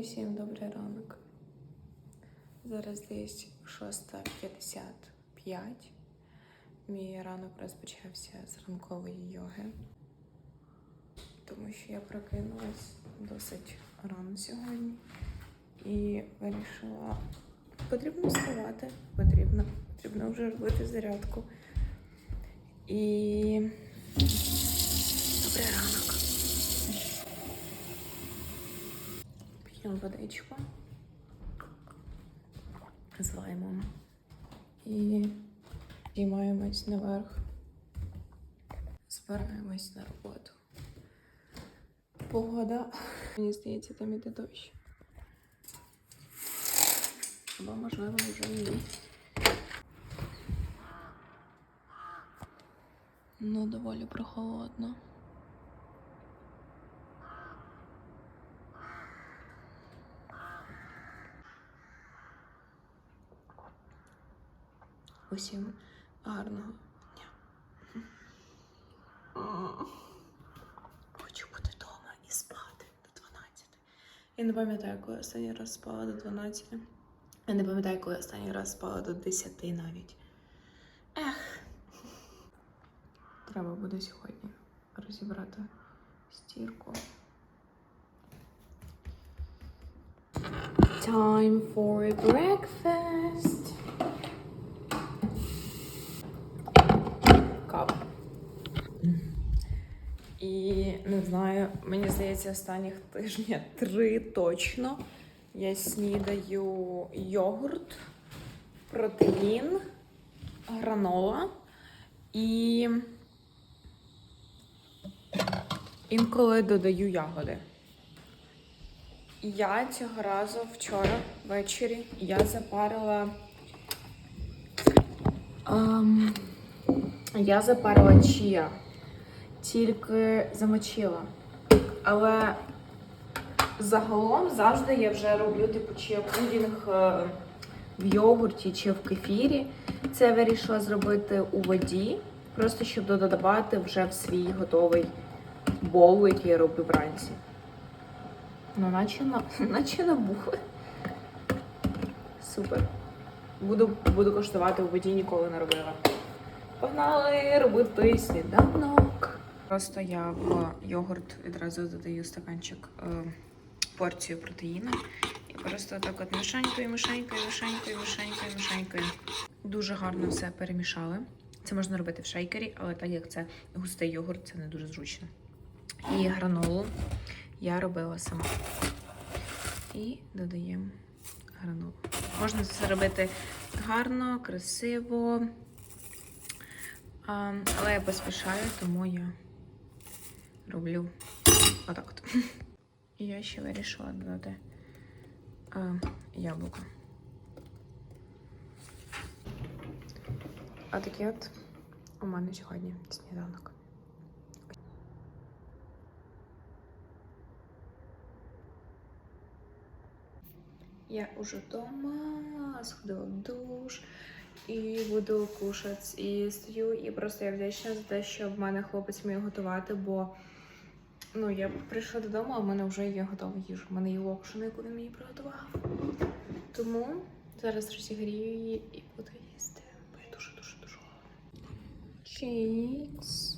Усім добрий ранок. Зараз десь 6.55. Мій ранок розпочався з ранкової йоги, тому що я прокинулась досить рано сьогодні і вирішила, потрібно вставати, потрібно, потрібно вже робити зарядку. І добрий ранок. П'ємо водичку з лаймом і підіймаємось наверх, збираємось на роботу. Погода, мені здається, там іде дощ. Або, можливо, вже ні. Ну, доволі прохолодно. Усім гарного дня. Хочу бути вдома і спати до 12. Я не пам'ятаю, коли останній раз спала до 12. Я не пам'ятаю, коли останній раз спала до 10 навіть. Ех. Треба буде сьогодні розібрати стірку. Time for breakfast. І не знаю, мені здається, останніх тижня три точно. Я снідаю йогурт, протеїн, гранола і інколи додаю ягоди. Я цього разу вчора ввечері я запарила. Ем, я запарила чія, тільки замочила. Але загалом завжди я вже роблю типу чия пудінг е, в йогурті чи в кефірі. Це я вирішила зробити у воді, просто щоб додавати вже в свій готовий боул, який я роблю вранці. Ну, наче, на, наче набухли. Супер. Буду, буду коштувати у воді, ніколи не робила. Погнали робити сніданок. Просто я в йогурт відразу додаю стаканчик е, порцію протеїну. І просто так от мішанькою, мішанькою, мішанькою, мішанькою, мішанькою. Дуже гарно все перемішали. Це можна робити в шейкері, але так як це густий йогурт, це не дуже зручно. І гранолу я робила сама. І додаємо гранолу. Можна це робити гарно, красиво. Але я поспішаю, тому я роблю отак от. І я ще вирішила додати а, яблуко. А такий от у мене сьогодні сніданок. Я уже вдома, сходила в душ і буду кушати. І стою, і просто я вдячна за те, що в мене хлопець вміє готувати, бо ну, я прийшла додому, а в мене вже є готова їжа. У мене є локшина, яку він мені приготував. Тому зараз розігрію її і буду їсти. Бо я дуже-дуже дуже. Чікс.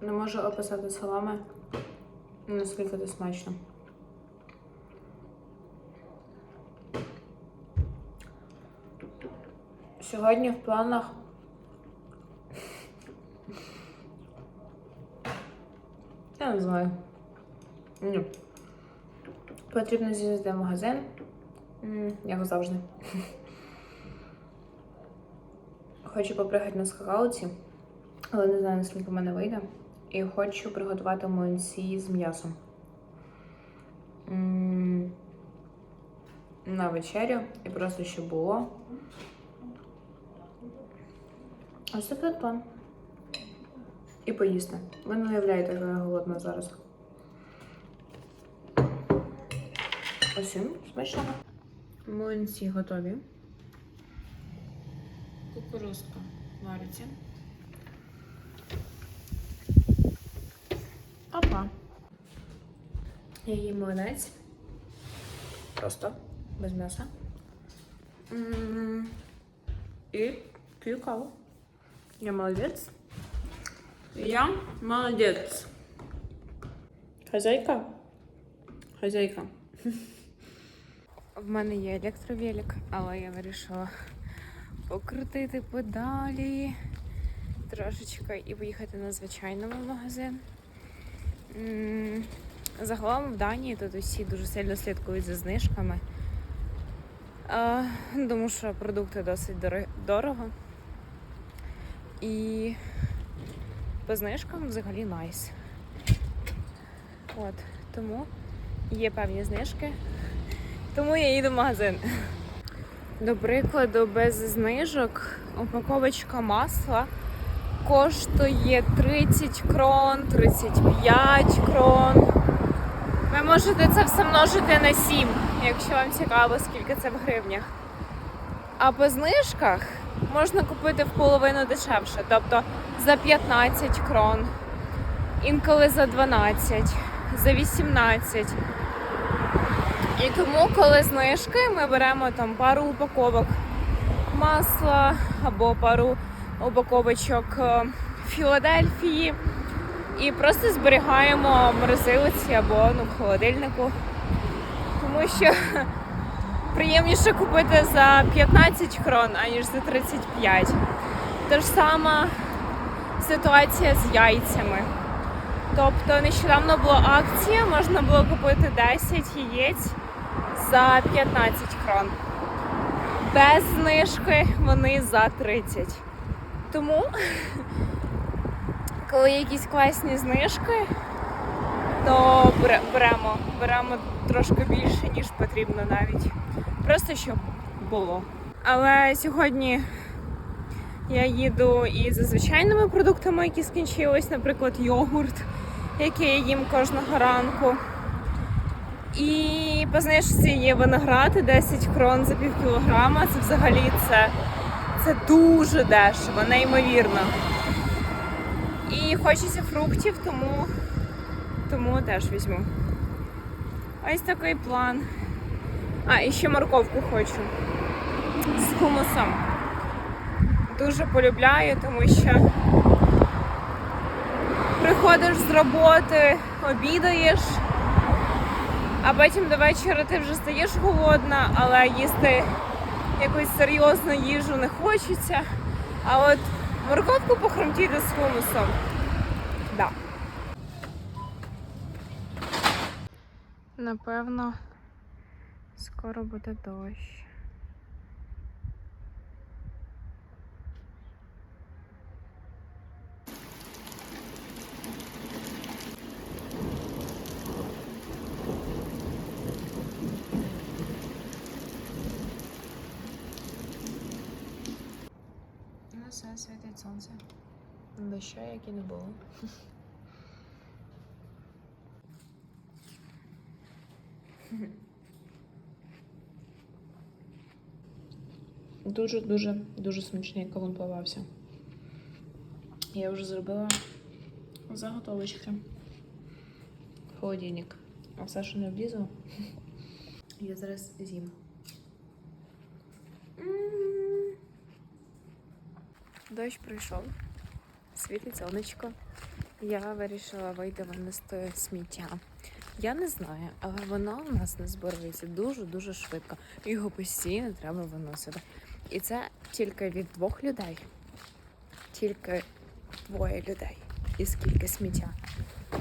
Не можу описати словами, наскільки це смачно. Сьогодні в планах я не знаю. Ні. Потрібно з'їздити в магазин. Як завжди. Хочу попригати на скакалці, але не знаю, наскільки в мене вийде. І хочу приготувати млинці з м'ясом. На вечерю і просто щоб було. Ось такий план. І поїсти. Ви не уявляєте, яка я голодна зараз. Усім смачного. Млинці готові. Кукурузка вариться. Опа. Я їм млинець. Просто без м'яса. І п'ю каву. Я молодець. Я молодець. Хазяйка? Хазяйка. В мене є електровелик, але я вирішила покрутити педалі трошечки і поїхати на звичайному магазин. Загалом в Данії тут усі дуже сильно слідкують за знижками. Тому що продукти досить дорого. І по знижкам взагалі найс. От, тому є певні знижки. Тому я їду в магазин. До прикладу, без знижок упаковочка масла коштує 30 крон, 35 крон. Ви можете це все множити на 7, якщо вам цікаво, скільки це в гривнях. А по знижках можна купити в половину дешевше, тобто за 15 крон, інколи за 12, за 18. І тому, коли знижки, ми беремо там пару упаковок масла або пару упаковочок е, Філадельфії і просто зберігаємо в морозилиці або ну, холодильнику. Тому що приємніше купити за 15 крон, аніж за 35. Та ж сама ситуація з яйцями. Тобто нещодавно була акція, можна було купити 10 яєць за 15 крон. Без знижки вони за 30. Тому, коли є якісь класні знижки, то беремо, беремо трошки більше, ніж потрібно навіть. Просто щоб було. Але сьогодні я їду і за звичайними продуктами, які скінчились, наприклад, йогурт, який я їм кожного ранку. І по знижці є виноград 10 крон за пів кілограма. Це взагалі це, це дуже дешево, неймовірно. І хочеться фруктів, тому, тому теж візьму. Ось такий план. А, і ще морковку хочу з хумусом. Дуже полюбляю, тому що приходиш з роботи, обідаєш, а потім до вечора ти вже стаєш голодна, але їсти якусь серйозну їжу не хочеться. А от морковку похрумтіти з хумусом. Да. Напевно, скоро буде дощ. Все, світить сонце. Доща, як і не було. Дуже-дуже дуже смачний кавун плавався. Я вже зробила заготовочки. в Холодильник. А все, що не облізла, я зараз з'їм. Дощ прийшов, світить сонечко. Я вирішила вийти винести сміття. Я не знаю, але воно у нас не збирається дуже-дуже швидко. Його постійно треба виносити. І це тільки від двох людей. Тільки двоє людей. І скільки сміття.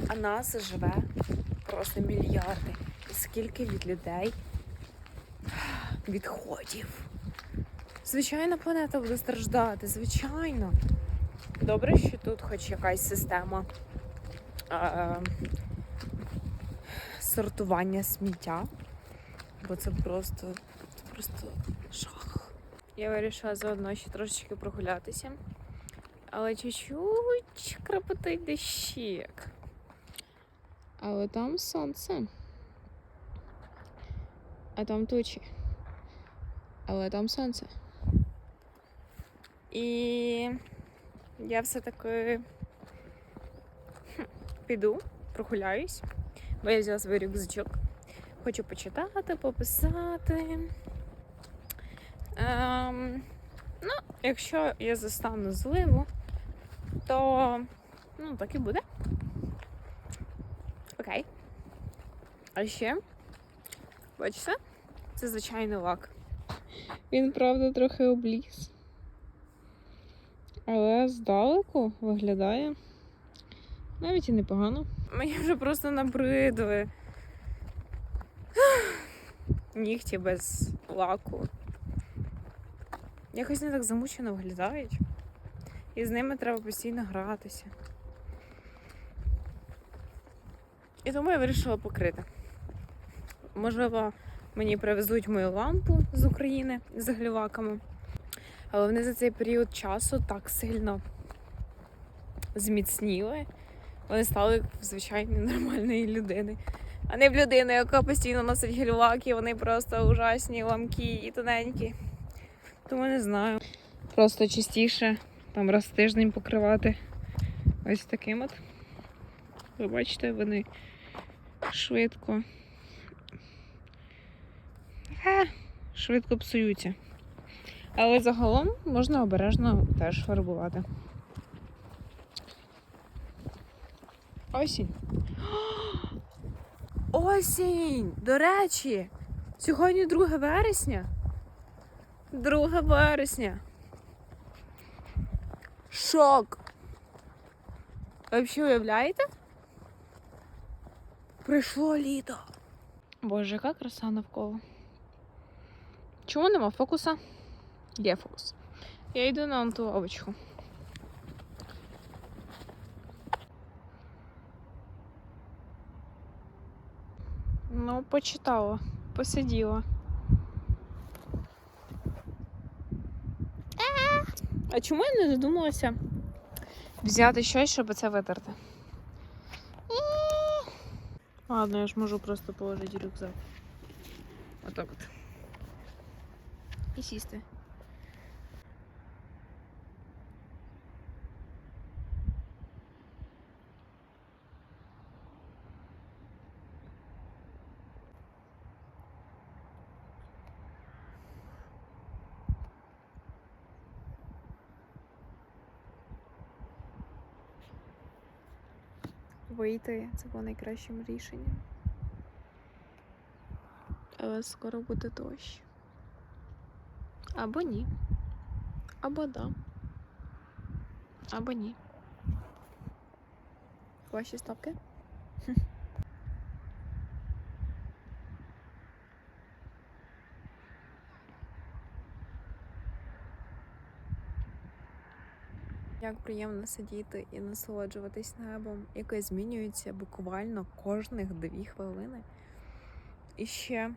А нас живе просто мільярди. І скільки від людей відходів. Звичайно, планета буде страждати, звичайно. Добре, що тут хоч якась система е, сортування сміття, бо це просто, це просто жах. Я вирішила заодно ще трошечки прогулятися, але чуть-чуть крапотить дощик. Але там сонце, а там тучі. але там сонце. І я все-таки піду, прогуляюсь, бо я взяла свій рюкзачок. Хочу почитати, пописати. Ем, ну, якщо я застану зливу, то ну, так і буде. Окей. А ще, бачите, це звичайний лак. Він, правда, трохи обліз. Але здалеку виглядає навіть і непогано. Мені вже просто набридли. Нігті без лаку. Якось не так замучено виглядають. І з ними треба постійно гратися. І тому я вирішила покрити. Можливо, мені привезуть мою лампу з України з гліваками. Але вони за цей період часу так сильно зміцніли. Вони стали в нормальної людини. А не в людини, яка постійно носить гільваки, вони просто ужасні, ламкі і тоненькі. Тому не знаю. Просто частіше, там раз в тиждень покривати ось таким от. Ви бачите, вони швидко. Е, швидко псуються. Але загалом можна обережно теж фарбувати. Осінь. Осінь! До речі, сьогодні 2 вересня. 2 вересня. Шок! Ви взагалі уявляєте? Прийшло літо. Боже, яка краса навколо. Чому нема фокуса? Є фокус. Я йду на ту лавочку. Ну, почитала, посиділа. А чому я не додумалася взяти щось, щоб це витерти? Ладно, я ж можу просто положити рюкзак. Отак от. І сісти. Вийти це було найкращим рішенням. Але скоро буде дощ. Або ні. Або да. Або ні. Ваші ставки? Як приємно сидіти і насолоджуватись небом, яке змінюється буквально кожних дві хвилини. І ще,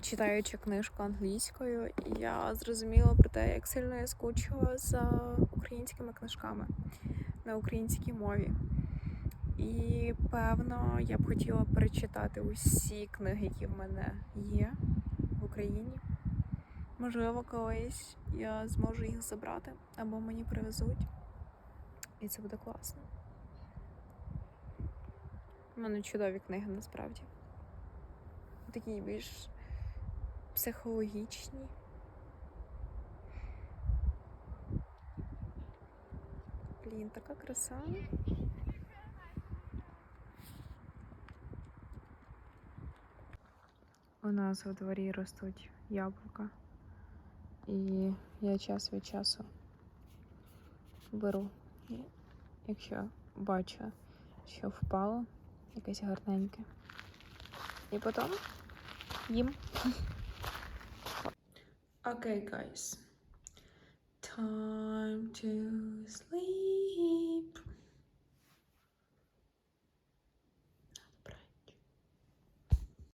читаючи книжку англійською, я зрозуміла про те, як сильно я скучила за українськими книжками на українській мові. І певно, я б хотіла перечитати усі книги, які в мене є в Україні. Можливо, колись я зможу їх забрати або мені привезуть. І це буде класно. У мене чудові книги насправді. Такі більш психологічні. Блін, така краса. У нас у дворі ростуть яблука. І я час від часу беру, якщо бачу, що впало якесь гарненьке. І потім їм. Окей, okay, guys. Time to sleep.